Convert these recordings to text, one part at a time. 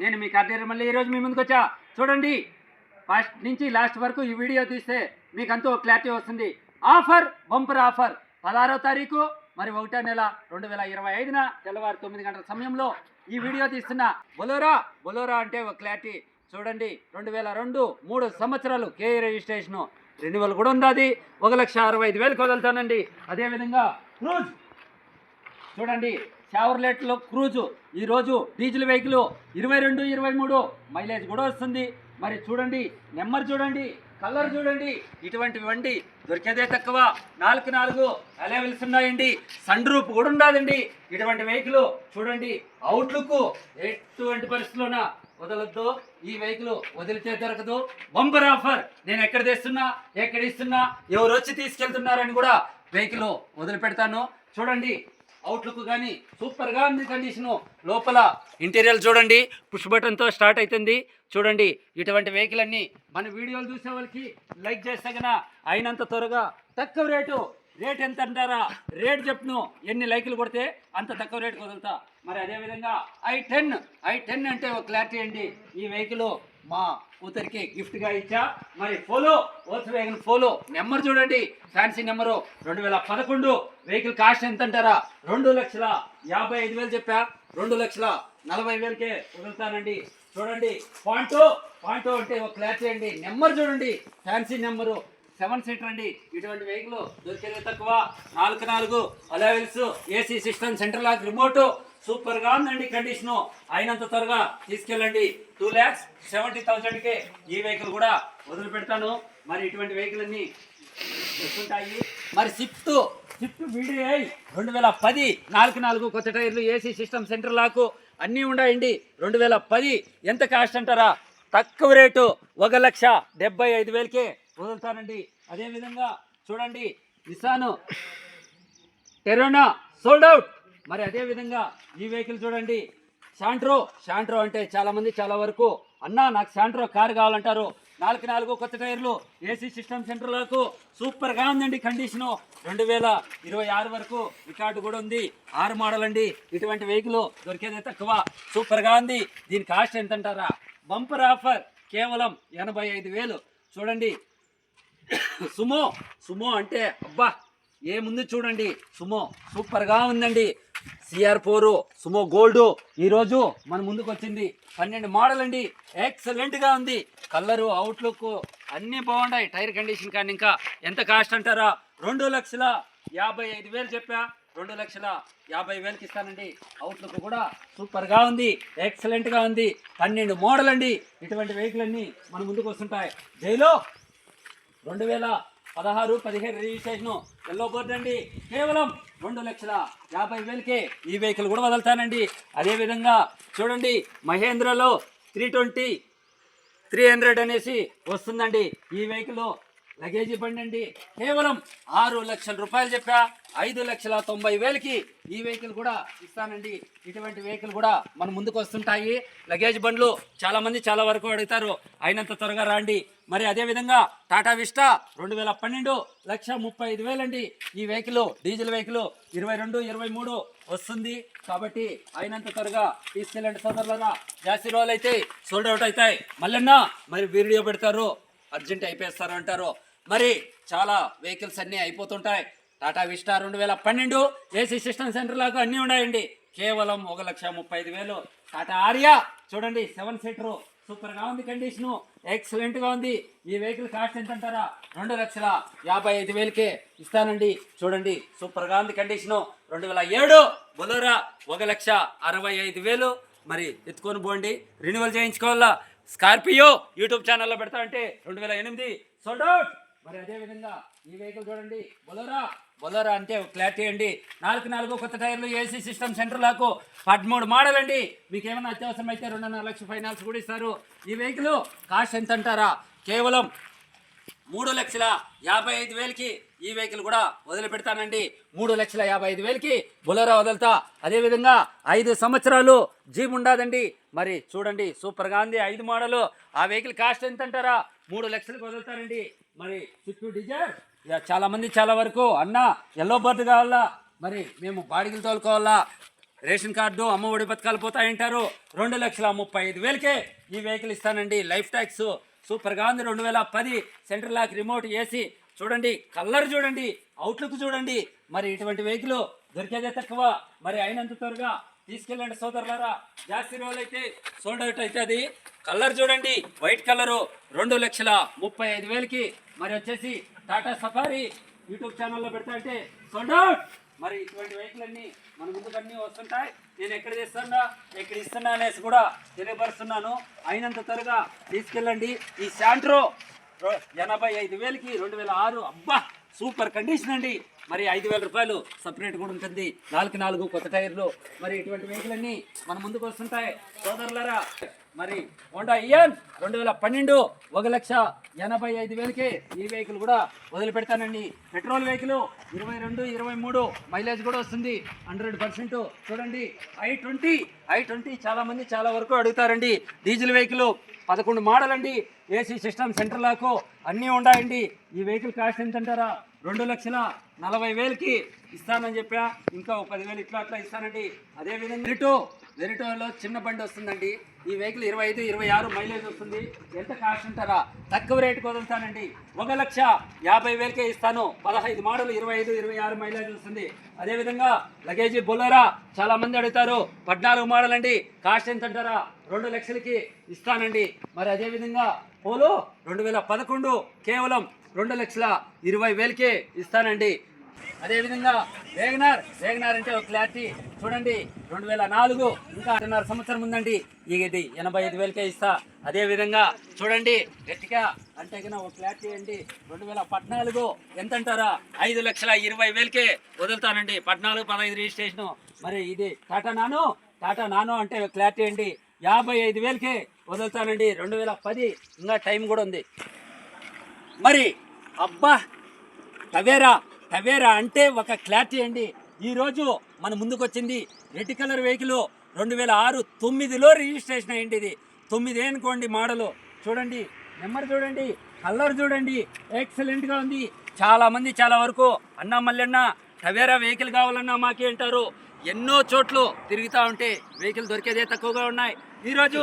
నేను మీ కార్తీర్ మళ్ళీ ఈరోజు మీ ముందుకు వచ్చా. చూడండి ఫస్ట్ నుంచి లాస్ట్ వరకు ఈ వీడియో తీస్తే మీకు అంతా క్లారిటీ వస్తుంది. Offer bumper offer. పదహారో తారీఖు మరి ఒకటో నెల రెండు వేల ఇరవై ఐదున తెల్లవారు తొమ్మిది గంటల సమయంలో ఈ వీడియో తీస్తున్న బొలోరా. బొలోరా అంటే ఒక క్లారిటీ. చూడండి రెండు వేల రెండు మూడు సంవత్సరాలు కే రిజిస్ట్రేషను రెన్యువల్ కూడా ఉంది అది. ఒక లక్ష అరవై ఐదు వేలకు వదులుతానండి అదేవిధంగా క్రూజ్. చూడండి షావర్లెట్లో క్రూజు. ఈరోజు డీజిల్ వెహికల్ ఇరవై రెండు ఇరవై మూడు మైలేజ్ కూడా వస్తుంది. మరి చూడండి నెంబర్ చూడండి కలర్ చూడండి. ఇటువంటి వండి దొరికేదే తక్కువ. నాలుగు నాలుగు అలెవెల్స్ ఉన్నాయండి. సన్ రూప్ కూడా ఉండదండి. ఇటువంటి వెహికల్ చూడండి అవుట్లుక్ ఎటువంటి పరిస్థితుల్లోనా వదలొద్దు. ఈ వెహికల్ వదిలితే దొరకదు. బంపర్ ఆఫర్ నేను ఎక్కడ తెస్తున్నా ఎక్కడ ఇస్తున్నా ఎవరు వచ్చి తీసుకెళ్తున్నారని కూడా వెహికల్ వదిలిపెడతాను. చూడండి అవుట్లుక్ కానీ సూపర్గా ఉంది కండిషను. లోపల ఇంటీరియర్ చూడండి పుష్ బటన్తో స్టార్ట్ అవుతుంది చూడండి ఇటువంటి వెహికల్ అన్ని మన వీడియోలు చూసే వాళ్ళకి లైక్ చేస్తే కన్నా అయినంత త్వరగా తక్కువ రేటు. రేట్ ఎంత అంటారా? రేట్ చెప్పును ఎన్ని లైకులు కొడితే అంత తక్కువ రేటు వదులుతా. మరి అదేవిధంగా ఐ టెన్ ఐ టెన్ అంటే ఒక క్లారిటీ అండి. ఈ వెహికల్ మా కూతురికి గిఫ్ట్గా ఇచ్చా. మరి Polo Volkswagen Polo number చూడండి. ఫ్యాన్సీ నెంబరు రెండు వేల పదకొండు. వెహికల్ కాస్ట్ ఎంత అంటారా రెండు లక్షల యాభై ఐదు వేలు చెప్పా. రెండు లక్షల నలభై వేలకే వదులుతానండి. చూడండి. పాయింటో పాయింటో అంటే ఒక క్లారిటీ అండి నెంబర్ చూడండి. ఫ్యాన్సీ నెంబరు సెవెన్ సీటర్ అండి. ఇటువంటి వెహికల్ దొరికేది తక్కువ. నాలుగు నాలుగు. Alloy wheels AC system central lock remote సూపర్గా ఉందండి కండిషను. అయినంత త్వరగా తీసుకెళ్ళండి. టూ ల్యాక్స్ సెవెంటీ థౌసండ్కే ఈ వెహికల్ కూడా వదిలిపెడతాను మరి ఇటువంటి వెహికల్ అన్ని వస్తుంటాయి. మరి స్విఫ్ట్ స్విఫ్ట్ వీడిఐ రెండు వేల పది నాలుగు నాలుగు కొత్త టైర్లు ఏసీ సిస్టమ్ సెంటర్ లాకు అన్నీ ఉన్నాయండి రెండు వేల పది ఎంత కాస్ట్ అంటారా? తక్కువ రేటు ఒక లక్ష డెబ్బై ఐదు వేలకే వదులుతానండి. అదేవిధంగా చూడండి నిసాను టెరోనా సోల్డ్ అవుట్ మరి అదే విధంగా ఈ వెహికల్ చూడండి. శాంట్రో. శాంట్రో అంటే చాలా మంది చాలా వరకు అన్నా నాకు శాంట్రో కారు కావాలంటారు. నాలుగు నాలుగు కొత్త టైర్లు ఏసీ సిస్టమ్ సెంటర్లకు సూపర్గా ఉందండి కండిషను. రెండు వేల ఇరవై ఆరు వరకు రికార్డు కూడా ఉంది. ఆరు మోడల్ అండి. ఇటువంటి వెహికల్ దొరికేదే తక్కువ. సూపర్గా ఉంది. దీని కాస్ట్ ఎంత అంటారా బంపర్ ఆఫర్ కేవలం ఎనభై ఐదు వేలు. చూడండి. సుమో. సుమో అంటే అబ్బా ఏముంది చూడండి. సుమో సూపర్గా ఉందండి. CR four Sumo gold. ఈరోజు మన ముందుకు వచ్చింది పన్నెండు మోడల్ అండి ఎక్సలెంట్గా ఉంది. కలరు అవుట్లుక్ అన్నీ బాగున్నాయి టైర్ కండిషన్ కానీ ఇంకా ఎంత కాస్ట్ అంటారా? రెండు లక్షల యాభై ఐదు వేలు చెప్పా. రెండు లక్షల యాభై వేలకి ఇస్తానండి. అవుట్లుక్ కూడా సూపర్గా ఉంది. ఎక్సలెంట్గా ఉంది. పన్నెండు మోడల్ అండి ఇటువంటి వెహికల్ అన్నీ మన ముందుకు వస్తుంటాయి జైలో రెండు వేల పదహారు పదిహేను రిజిస్ట్రేషను ఎల్లో బోర్డు అండి. కేవలం రెండు లక్షల యాభై వేలకే ఈ వెహికల్ కూడా వదులుతానండి. అదేవిధంగా చూడండి మహేంద్రలో త్రీ ట్వంటీ త్రీ హండ్రెడ్ అనేసి వస్తుందండి ఈ వెహికల్. లగేజీ బండి అండి. కేవలం ఆరు లక్షల రూపాయలు చెప్పా. ఐదు లక్షల తొంభై వేలకి ఈ వెహికల్ కూడా ఇస్తానండి. ఇటువంటి వెహికల్ కూడా మన ముందుకు వస్తుంటాయి. లగేజ్ బండ్లు చాలామంది చాలా వరకు అడుగుతారు. అయినంత త్వరగా రాండి. మరి అదేవిధంగా టాటా విస్టా రెండు వేల పన్నెండు లక్ష ముప్పై ఐదు వేలండి. ఈ వెహికల్ డీజిల్ వెహికల్ ఇరవై రెండు ఇరవై మూడు వస్తుంది. కాబట్టి అయినంత త్వరగా తీసుకెళ్ళండి సోదరులరా. జాస్తి రోజులు అయితే సోల్డ్ అవుట్ అవుతాయి. మళ్ళన్నా మరి వీడియో పెడతారు. అర్జెంట్ అయిపోయిస్తారు అంటారు. మరి చాలా వెహికల్స్ అన్నీ అయిపోతుంటాయి. టాటా విస్టా రెండు వేల పన్నెండు ఏసీ సిస్టమ్ సెంటర్ లాగా అన్నీ ఉన్నాయండి. కేవలం ఒక లక్ష ముప్పై ఐదు వేలు. టాటా ఆర్యా చూడండి సెవెన్ సీటరు. సూపర్గా ఉంది కండిషను. ఎక్సలెంట్గా ఉంది. ఈ వెహికల్ కాస్ట్ ఎంత అంటారా రెండు లక్షల యాభై ఐదు వేలకే ఇస్తానండి. చూడండి సూపర్గా ఉంది కండిషను. రెండు వేల ఏడు బొలోరా ఒక లక్ష అరవై ఐదు వేలు. మరి ఎత్తుకొని పోండి. రెన్యువల్ చేయించుకోవాలా? స్కార్పియో యూట్యూబ్ ఛానల్లో పెడతా అంటే రెండు వేల ఎనిమిది. సోల్డ్ అవుట్ మరి అదేవిధంగా ఈ వెహికల్ చూడండి బొలోరా బొలోరా అంటే క్లారిటీ అండి నాలుగు నాలుగు కొత్త టైర్లు ఏసీ సిస్టమ్ సెంటర్ లాకు పదమూడు మోడల్ అండి మీకు ఏమైనా అత్యవసరం అయితే రెండున్నర లక్షల ఫైనాన్స్ కూడా ఇస్తారు. ఈ వెహికల్ కాస్ట్ ఎంత అంటారా కేవలం మూడు లక్షల యాభై ఐదు వేలకి ఈ వెహికల్ కూడా వదిలిపెడతానండి మూడు లక్షల యాభై ఐదు వేలకి బొలరా వదులుతా. అదేవిధంగా ఐదు సంవత్సరాలు జీప్ ఉండదండి. మరి చూడండి సూపర్గా ఉంది. ఐదు మోడలు. ఆ వెహికల్ కాస్ట్ ఎంత అంటారా మూడు లక్షలకు వదులుతారండి. మరి చుట్టూ డిజైర్ ఇక చాలామంది చాలా వరకు అన్న ఎల్లో బర్త్ కావాలా? మరి మేము బాడిగలు తోలుకోవాలా? రేషన్ కార్డు అమ్మ ఒడి పథకాలు పోతాయంటారు? రెండు లక్షల ముప్పై ఐదు వేలకే ఈ వెహికల్ ఇస్తానండి. లైఫ్ ట్యాక్స్ సూపర్గా ఉంది. రెండు వేల పది సెంట్రల్ లాక్ రిమోట్ ఏసీ. చూడండి కలర్ చూడండి అవుట్లుక్ చూడండి. మరి ఇటువంటి వెహికల్ దొరికేదే తక్కువ. మరి అయినంత త్వరగా తీసుకెళ్ళండి సోదరులారా. జాస్తి రోజులు అయితే సోల్డ్ అవుట్ అది. కలర్ చూడండి వైట్ కలరు. రెండు లక్షల ముప్పై ఐదు వేలకి. మరి వచ్చేసి టాటా సఫారీ యూట్యూబ్ ఛానల్లో పెడతా అంటే సోల్డ్ అవుట్. మరి ఇటువంటి వెహికల్ అన్ని మన ముందుకు అన్నీ వస్తుంటాయి. నేను ఎక్కడ చేస్తున్నా ఎక్కడ ఇస్తున్నా అనేసి కూడా తెలియపరుస్తున్నాను. అయినంత త్వరగా తీసుకెళ్ళండి. ఈ శాంట్రో ఎనభై ఐదు వేలకి రెండు వేల ఆరు. అబ్బా సూపర్ కండిషన్ అండి. మరి ఐదు వేల రూపాయలు సపరేట్ కూడా ఉంటుంది. నాలుగు నాలుగు కొత్త టైర్లు. మరి ఇటువంటి వెహికల్ అన్ని మన ముందుకు వస్తుంటాయి. సోదరులరా మరి హోండా ఇయన్ రెండు వేల పన్నెండు ఒక లక్ష ఎనభై ఐదు వేలకే ఈ వెహికల్ కూడా వదిలిపెడతానండి. పెట్రోల్ వెహికల్ ఇరవై రెండు ఇరవై మూడు మైలేజ్ కూడా వస్తుంది. Hundred percent. చూడండి ఐ ట్వంటీ ఐ ట్వంటీ చాలా మంది చాలా వరకు అడుగుతారండి. డీజిల్ వెహికల్ పదకొండు మోడల్ అండి. ఏసీ సిస్టమ్ సెంటర్ లాకు అన్నీ ఉన్నాయండి. ఈ వెహికల్ కాస్ట్ ఎంత అంటారా రెండు లక్షల నలభై వేలకి ఇస్తానని చెప్పా. ఇంకా ఒక పదివేలు ఇట్లా అట్లా ఇస్తానండి. అదేవిధంగా వెరిటో వెరిటోలో చిన్న బండి వస్తుందండి. ఈ వెహికల్ ఇరవై ఐదు ఇరవై ఆరు మైలేజ్ వస్తుంది. ఎంత కాస్ట్ ఉంటారా? తక్కువ రేటుకు వదులుతానండి. ఒక లక్ష యాభై వేలకే ఇస్తాను. పదహైదు మోడల్ ఇరవై ఐదు ఇరవై ఆరు మైలేజ్ వస్తుంది. అదేవిధంగా లగేజీ బొలరా చాలామంది అడుగుతారు. పద్నాలుగు మోడల్ అండి. కాస్ట్ ఎంత అంటారా? రెండు లక్షలకి ఇస్తానండి. మరి అదేవిధంగా పోలో రెండు వేల పదకొండు కేవలం రెండు లక్షల ఇరవై వేలకే ఇస్తానండి. అదేవిధంగా వేగనార్ వేగనార్ అంటే ఒక క్లారిటీ. చూడండి రెండు వేల నాలుగు ఇంకా ఆరున్నర సంవత్సరం ఉందండి. ఇది ఎనభై ఐదు వేలకే ఇస్తా. అదేవిధంగా చూడండి గట్టిగా అంటే కన్నా ఒక క్లారిటీ అండి. రెండు వేల పద్నాలుగు ఎంత అంటారా ఐదు లక్షల ఇరవై వేలకే వదులుతానండి. పద్నాలుగు పదహైదు రిజిస్ట్రేషను. మరి ఇది టాటా నానో? టాటా నానో అంటే క్లారిటీ అండి. యాభై ఐదు వేలకే వదులుతానండి. రెండు వేల పది ఇంకా టైం కూడా ఉంది. మరి అబ్బా టవేరా టవేరా అంటే ఒక క్లారిటీ అండి. ఈరోజు మన ముందుకు వచ్చింది రెడ్ కలర్ వెహికల్ రెండు వేల ఆరు తొమ్మిదిలో రిజిస్ట్రేషన్ అయ్యింది ఇది తొమ్మిది అనుకోండి మోడలు. చూడండి నెంబర్ చూడండి కలర్ చూడండి ఎక్సలెంట్గా ఉంది. చాలామంది చాలా వరకు అన్నా మల్లెన్న టవేరా వెహికల్ కావాలన్నా మాకే అంటారు. ఎన్నో చోట్లు తిరుగుతూ ఉంటే వెహికల్ దొరికేదే తక్కువగా ఉన్నాయి. ఈరోజు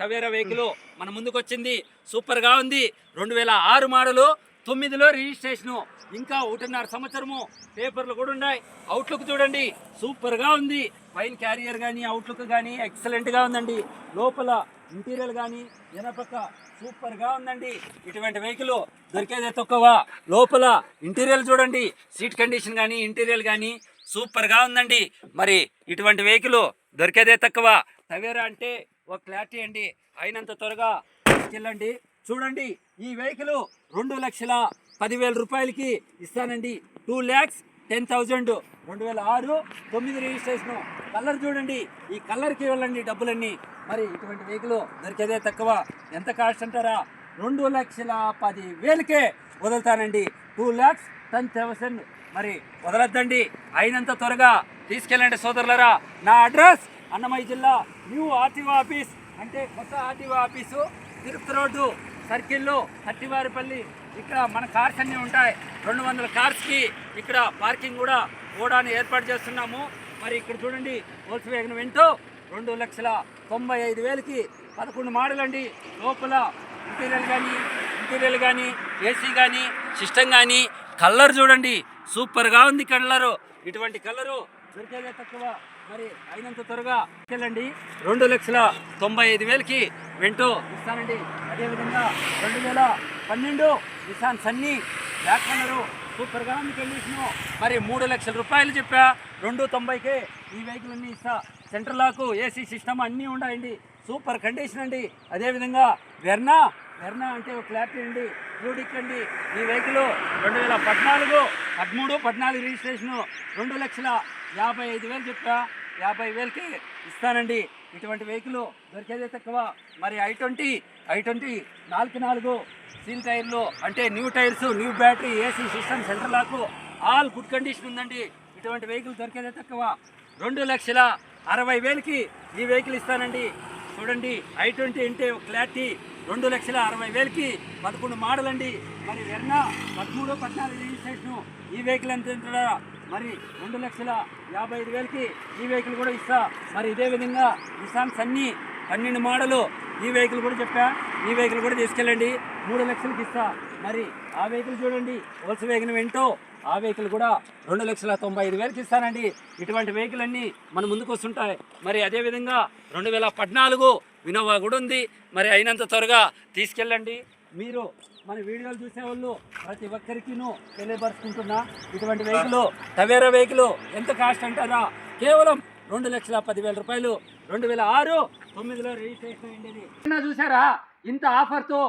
టవేరా వెహికల్ మన ముందుకు వచ్చింది సూపర్గా ఉంది. రెండు వేల ఆరు మోడలు తొమ్మిదిలో రిజిస్ట్రేషను. ఇంకా ఒకటిన్నర సంవత్సరము పేపర్లు కూడా ఉన్నాయి. అవుట్లుక్ చూడండి. సూపర్గా ఉంది. వైన్ క్యారియర్ కానీ అవుట్లుక్ కానీ ఎక్సలెంట్గా ఉందండి. లోపల ఇంటీరియర్ కానీ వెనపక్క సూపర్గా ఉందండి. ఇటువంటి వెహికల్ దొరికేదే తక్కువ. లోపల ఇంటీరియర్ చూడండి. సీట్ కండిషన్ కానీ ఇంటీరియర్ కానీ సూపర్గా ఉందండి. మరి ఇటువంటి వెహికల్ దొరికేదే తక్కువ. తవేరా అంటే ఒక క్లారిటీ అండి. అయినంత త్వరగా తీసుకెళ్ళండి. చూడండి ఈ వెహికల్ రెండు లక్షల పదివేల రూపాయలకి ఇస్తానండి. టూ ల్యాక్స్ టెన్ థౌజండ్ రెండు వేల ఆరు తొమ్మిది రిజిస్ట్రేషను. కలర్ చూడండి ఈ కలర్కి వెళ్ళండి డబ్బులన్నీ. మరి ఇటువంటి వెహికల్ దొరికేదే తక్కువ. ఎంత కాస్ట్ అంటారా? రెండు లక్షల పది వేలకే వదులుతానండి. టూ ల్యాక్స్ టెన్ థౌసండ్ మరి వదలొద్దండి. అయినంత త్వరగా తీసుకెళ్ళండి సోదరులరా. నా అడ్రస్ అన్నమయ్య జిల్లా న్యూ ఆర్టీఓ ఆఫీస్ అంటే కొత్త ఆర్టీఓ ఆఫీసు తిరుపతి రోడ్డు. సర్కిల్లో కట్టివారిపల్లి ఇక్కడ మన కార్స్ అన్నీ ఉంటాయి. రెండు వందల కార్స్కి ఇక్కడ పార్కింగ్ కూడా ఓడాన్ని ఏర్పాటు చేస్తున్నాము. మరి ఇక్కడ చూడండి ఓల్స్ వేగన్ వెంటో రెండు లక్షల తొంభై ఐదు వేలకి పదకొండు మోడల్ అండి లోపల ఇంటీరియల్ కానీ ఇంటీరియల్ కానీ ఏసీ కానీ సిస్టమ్ కానీ కలర్ చూడండి. సూపర్గా ఉంది కలరు. ఇటువంటి కలరు దొరికేదే తక్కువ. మరి అయినంత త్వరగా వెళ్ళండి రెండు లక్షల తొంభై ఐదు వేలకి వెంటో ఇస్తానండి. అదేవిధంగా రెండు వేల పన్నెండు నిసాన్ సన్నీ బ్లాక్ కలరు సూపర్గా ఉంది కండిషను మరి మూడు లక్షల రూపాయలు చెప్పా. రెండు తొంభైకే ఈ వెహికల్ అన్నీ ఇస్తా. సెంటర్ లాకు ఏసీ సిస్టమ్ అన్నీ ఉన్నాయండి సూపర్ కండిషన్ అండి. అదేవిధంగా వెర్నా వెర్నా అంటే ఒక క్లారిటీ అండి బ్లూడిక్ అండి. ఈ వెహికల్ రెండు వేల పద్నాలుగు పదమూడు పద్నాలుగు రిజిస్ట్రేషను రెండు లక్షల యాభై ఐదు వేలు చెప్పా. యాభై వేలకి ఇస్తానండి. ఇటువంటి వెహికల్ దొరికేదే తక్కువ. మరి ఐ ట్వంటీ ఐ ట్వంటీ నాలుగు నాలుగు సీల్ టైర్లు అంటే new tyres new battery AC system centre lock all good condition ఉందండి. ఇటువంటి వెహికల్ దొరికేదే తక్కువ. రెండు లక్షల అరవై వేలకి ఈ వెహికల్ ఇస్తానండి. చూడండి ఐ ట్వంటీ అంటే ఒక క్లారిటీ. రెండు లక్షల అరవై వేలకి పదకొండు మోడల్ అండి. మరి వెర్నా పదమూడు పద్నాలుగు రిజిస్ట్రేషన్ ఈ వెహికల్ ఎంత మరి రెండు లక్షల యాభై ఐదు వేలకి ఈ వెహికల్ కూడా ఇస్తా. మరి ఇదే విధంగా నిసాన్ అన్ని పన్నెండు మోడలు ఈ వెహికల్ కూడా చెప్పా. ఈ వెహికల్ కూడా తీసుకెళ్ళండి. మూడు లక్షలకి ఇస్తా. మరి ఆ వెహికల్ చూడండి. వలస వేగన వెంటో ఆ వెహికల్ కూడా రెండు లక్షల తొంభై ఐదు వేలకి ఇస్తానండి. ఇటువంటి వెహికల్ అన్నీ మన ముందుకు వస్తుంటాయి. మరి అదేవిధంగా రెండు వేల పద్నాలుగు వినోవా కూడా ఉంది. మరి అయినంత త్వరగా తీసుకెళ్ళండి. మీరు మన వీడియోలు చూసేవాళ్ళు ప్రతి ఒక్కరికిను తెలియపరుచుకుంటున్నా. ఇటువంటి వెహికల్ టవేరా వెహికల్ ఎంత కాస్ట్ అంటారా? కేవలం రెండు లక్షల పదివేల రూపాయలు. రెండు వేల ఆరు తొమ్మిదిలో రిజిస్ట్రేషన్ అయింది. చూసారా? ఇంత ఆఫర్తో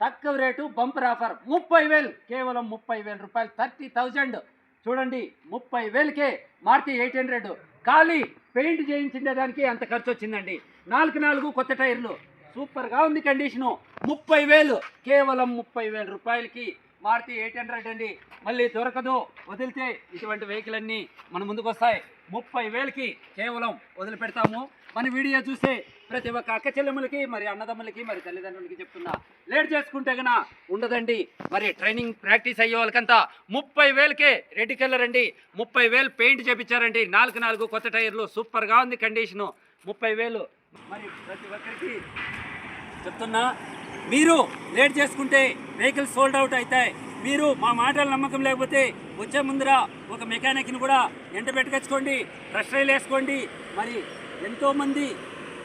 తక్కువ రేటు బంపర్ ఆఫర్ ముప్పై వేలు కేవలం ముప్పై వేల రూపాయలు. Thirty thousand. చూడండి ముప్పై వేలకే మారుతి ఎయిట్ హండ్రెడ్. ఖాళీ పెయింట్ చేయించిండే దానికి అంత ఖర్చు వచ్చిందండి నాలుగు నాలుగు కొత్త టైర్లు. సూపర్గా ఉంది కండిషను. ముప్పై వేలు కేవలం ముప్పై వేల రూపాయలకి మారుతి ఎయిట్ హండ్రెడ్ అండి. మళ్ళీ దొరకదు వదిలితే ఇటువంటి వెహికల్ అన్నీ మన ముందుకు వస్తాయి ముప్పై వేలకి కేవలం వదిలిపెడతాము. మన వీడియో చూసే ప్రతి ఒక్క అక్క చెల్లెములకి మరి అన్నదమ్ములకి మరి తల్లిదండ్రులకి చెప్తున్నా లేట్ చేసుకుంటే గన ఉండదండి. మరి ట్రైనింగ్ ప్రాక్టీస్ అయ్యే వాళ్ళకంతా ముప్పై వేలకే రెడ్ కలర్ అండి. ముప్పై వేలు పెయింట్ చేపించారండి. నాలుగు నాలుగు కొత్త టైర్లు సూపర్గా ఉంది కండిషను. ముప్పై వేలు. మరి ప్రతి ఒక్కరికి చెప్తున్నా మీరు లేట్ చేసుకుంటే వెహికల్ సోల్డ్ అవుట్ అవుతాయి. మీరు మా మాటల నమ్మకం లేకపోతే వచ్చే ముందర ఒక మెకానిక్ని కూడా ఎంట పెట్టుకొచ్చుకోండి ఫ్రెష్ రైలు వేసుకోండి. మరి ఎంతోమంది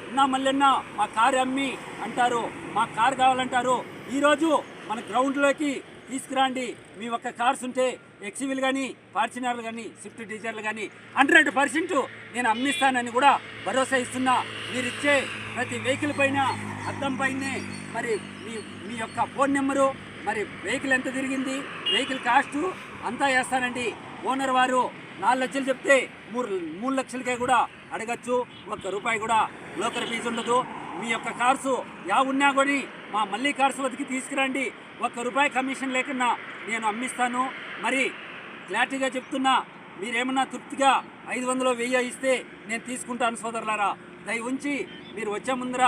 ఉన్నా మళ్ళీ మా కారు అమ్మి అంటారు మా కారు కావాలంటారు. ఈరోజు మన గ్రౌండ్లోకి తీసుకురండి. మీ ఒక్క కార్స్ ఉంటే ఎక్సివిల్ కానీ ఫార్చునర్లు కానీ స్విఫ్ట్ డీజర్లు కానీ హండ్రెడ్ పర్సెంట్ నేను అమ్మిస్తానని కూడా భరోసా ఇస్తున్నా. మీరు ఇచ్చే ప్రతి వెహికల్ పైన అద్దం పైనే మరి మీ మీ యొక్క ఫోన్ నెంబరు మరి వెహికల్ ఎంత తిరిగింది వెహికల్ కాస్టు అంతా వేస్తానండి. ఓనర్ వారు నాలుగు లక్షలు చెప్తే మూడు మూడు లక్షలకే కూడా అడగచ్చు. ఒక్క రూపాయి కూడా లోకల్ ఫీజు ఉండదు. మీ యొక్క కార్సు యా ఉన్నా కూడా మా మళ్ళీ కార్స్ వద్దకి తీసుకురండి. ఒక్క రూపాయి కమిషన్ లేకుండా నేను అమ్మిస్తాను. మరి క్లారిటీగా చెప్తున్నా మీరేమన్నా తృప్తిగా ఐదు వందలు వెయ్యి ఇస్తే నేను తీసుకుంటాను సోదరులారా. దయ ఉంచి మీరు వచ్చే ముందర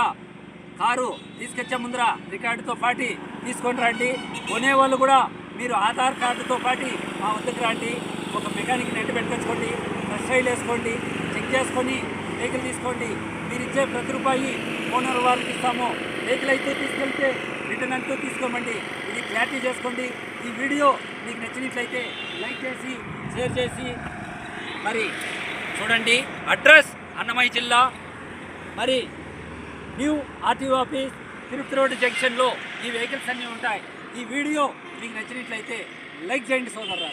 కారు తీసుకొచ్చే ముందర రికార్డుతో పాటి తీసుకొని రండి. కొనేవాళ్ళు కూడా మీరు ఆధార్ కార్డుతో పాటి మా వద్దకు రండి. ఒక మెకానిక్ నెట్ పెట్టుకొచ్చుకోండి ఫ్రెష్ ఆయిల్ వేసుకోండి చెక్ చేసుకొని వెహికల్ తీసుకోండి. మీరు ఇచ్చే ప్రతి రూపాయి ఓనర్ వారికి ఇస్తాము. వెహికల్ అయితే తీసుకెళ్తే రిటర్న్ తీసుకోమండి. ఇది క్లారిటీ చేసుకోండి. ఈ వీడియో మీకు నచ్చినట్లయితే లైక్ చేసి షేర్ చేసి మరి చూడండి. అడ్రస్ అన్నమయ్య జిల్లా. మరి new RTO office Tirupati road జంక్షన్లో ఈ వెహికల్స్ అన్నీ ఉంటాయి. ఈ వీడియో మీకు నచ్చినట్లయితే లైక్ చేయండి సోదరు